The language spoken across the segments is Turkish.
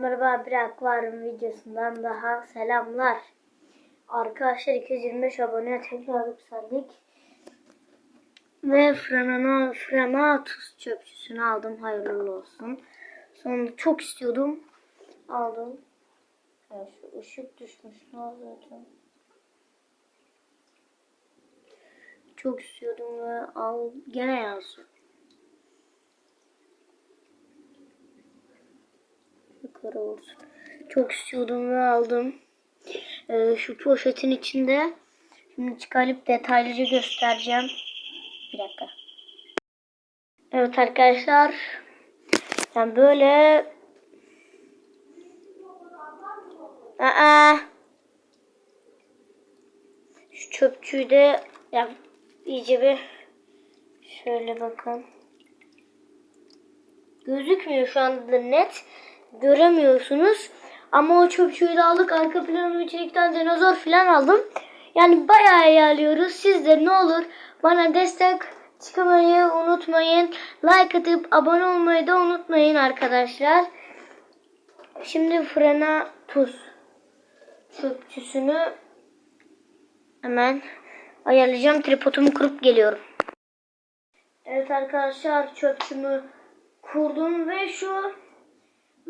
merhaba bir akvaryum videosundan daha selamlar. Arkadaşlar 225 aboneye tekrar yükseldik. Ve Franana, Franatus çöpçüsünü aldım. Hayırlı olsun. Sonunda çok istiyordum. Aldım. Ya şu ışık düşmüş. Ne zaten. Çok istiyordum ve al gene yansıyor. Yukarı olsun. Çok istiyordum ve aldım. Ee, şu poşetin içinde. Şimdi çıkarıp detaylıca göstereceğim. Bir dakika. Evet arkadaşlar. Yani böyle Aa. Şu çöpçüyü de ya iyice bir şöyle bakın. Gözükmüyor şu anda net. Göremiyorsunuz. Ama o çöpçüyü de aldık. Arka planı içerikten dinozor falan aldım. Yani bayağı iyi alıyoruz. Siz de ne olur bana destek çıkmayı unutmayın. Like atıp abone olmayı da unutmayın arkadaşlar. Şimdi frena tuz çöpçüsünü hemen ayarlayacağım. Tripodumu kurup geliyorum. Evet arkadaşlar çöpçümü kurdum ve şu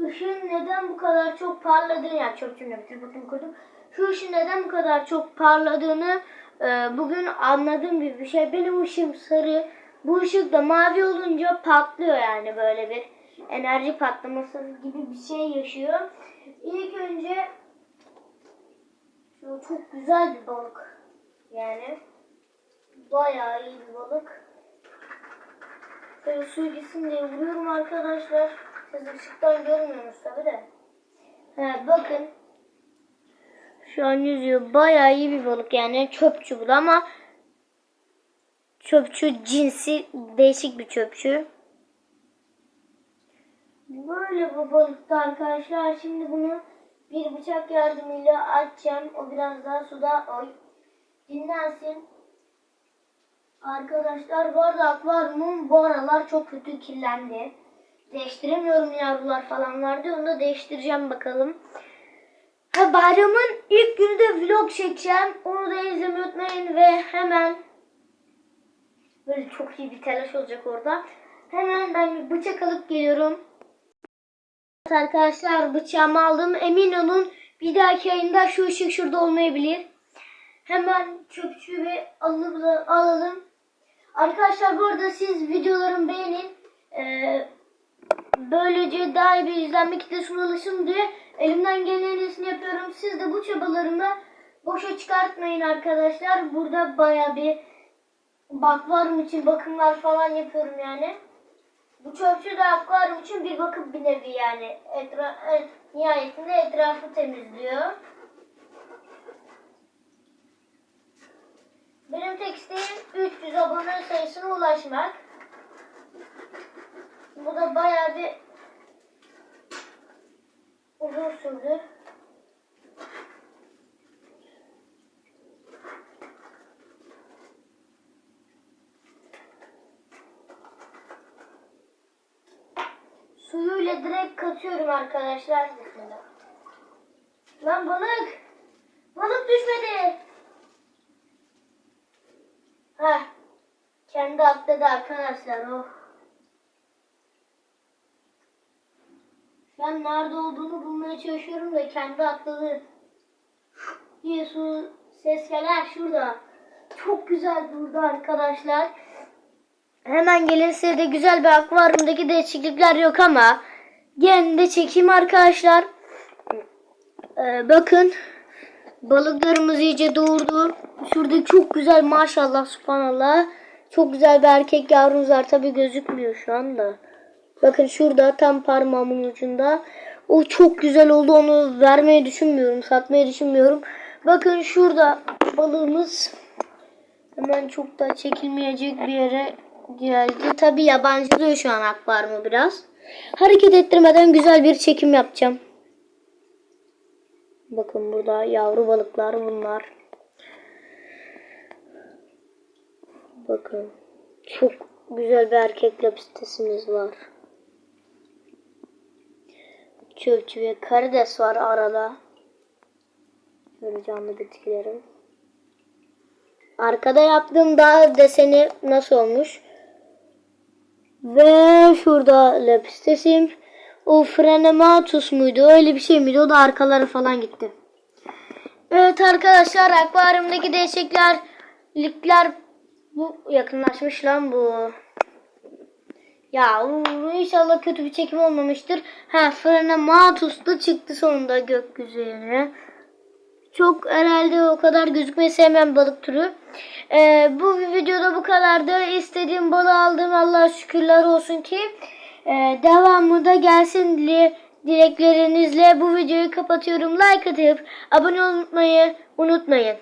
ışığın neden bu kadar çok parladığını yani çöpçümle tripodumu kurdum. Şu ışığın neden bu kadar çok parladığını e, bugün anladığım gibi bir şey. Benim ışığım sarı. Bu ışık da mavi olunca patlıyor yani böyle bir enerji patlaması gibi bir şey yaşıyor. İlk önce çok güzel bir balık. Yani bayağı iyi bir balık. Şöyle suyu gitsin diye vuruyorum arkadaşlar. Siz ışıktan görmüyorsunuz tabi de. He, bakın. Şu an yüzüyor. Bayağı iyi bir balık yani çöpçü bu ama çöpçü cinsi değişik bir çöpçü. Böyle bu balıkta arkadaşlar. Şimdi bunu bir bıçak yardımıyla açacağım. O biraz daha suda oy, dinlensin. Arkadaşlar bu arada akvaryumum bu aralar çok kötü kirlendi. Değiştiremiyorum yavrular falan vardı. Onu da değiştireceğim bakalım. Ha bayramın ilk günü de vlog çekeceğim. Onu da izlemeyi unutmayın ve hemen böyle çok iyi bir telaş olacak orada. Hemen ben bir bıçak alıp geliyorum. Arkadaşlar bıçağımı aldım. Emin olun bir dahaki ayında şu ışık şurada olmayabilir. Hemen çöpçüyü ve alalım. Arkadaşlar bu arada siz. Ee, böylece daha iyi bir izlenme kitlesine ulaşın diye elimden gelen en yapıyorum. Siz de bu çabalarımı boşa çıkartmayın arkadaşlar. Burada baya bir akvaryum için bakımlar falan yapıyorum yani. Bu çöpçü de akvaryum için bir bakım bir nevi yani. Etra et, nihayetinde etrafı temizliyor. Benim tek isteğim 300 abone sayısına ulaşmak. Bu da bayağı bir uzun sürdü. Suyuyla direkt katıyorum arkadaşlar. Lan balık! Balık düşmedi! Heh. Kendi atladı arkadaşlar. Oh. An nerede olduğunu bulmaya çalışıyorum da kendi atladı. diye su ses gelen şurada. Çok güzel burada arkadaşlar. Hemen gelin size de güzel bir akvaryumdaki değişiklikler yok ama gene de çekeyim arkadaşlar. Ee, bakın balıklarımız iyice doğurdu. Şurada çok güzel maşallah subhanallah. Çok güzel bir erkek yavrumuz var. Tabi gözükmüyor şu anda. Bakın şurada tam parmağımın ucunda. O çok güzel oldu. Onu vermeyi düşünmüyorum. Satmayı düşünmüyorum. Bakın şurada balığımız hemen çok da çekilmeyecek bir yere geldi. Tabi yabancılıyor şu an akvaryumu biraz. Hareket ettirmeden güzel bir çekim yapacağım. Bakın burada yavru balıklar bunlar. Bakın. Çok güzel bir erkek lapistesimiz var. Çöpçü ve karides var arada. Şöyle canlı bitkilerim. Arkada yaptığım dağ deseni nasıl olmuş? Ve şurada lepistesim. O frenematus muydu? Öyle bir şey miydi? O da arkaları falan gitti. Evet arkadaşlar akvaryumdaki değişiklikler likler bu yakınlaşmış lan bu. Ya inşallah kötü bir çekim olmamıştır. Ha frenematus da çıktı sonunda gökyüzüne. Çok herhalde o kadar gözükmeyi sevmeyen balık türü. Ee, bu videoda bu kadardı. İstediğim balığı aldım. Allah'a şükürler olsun ki. Ee, devamı da gelsin diye dileklerinizle bu videoyu kapatıyorum. Like atıp abone olmayı unutmayın.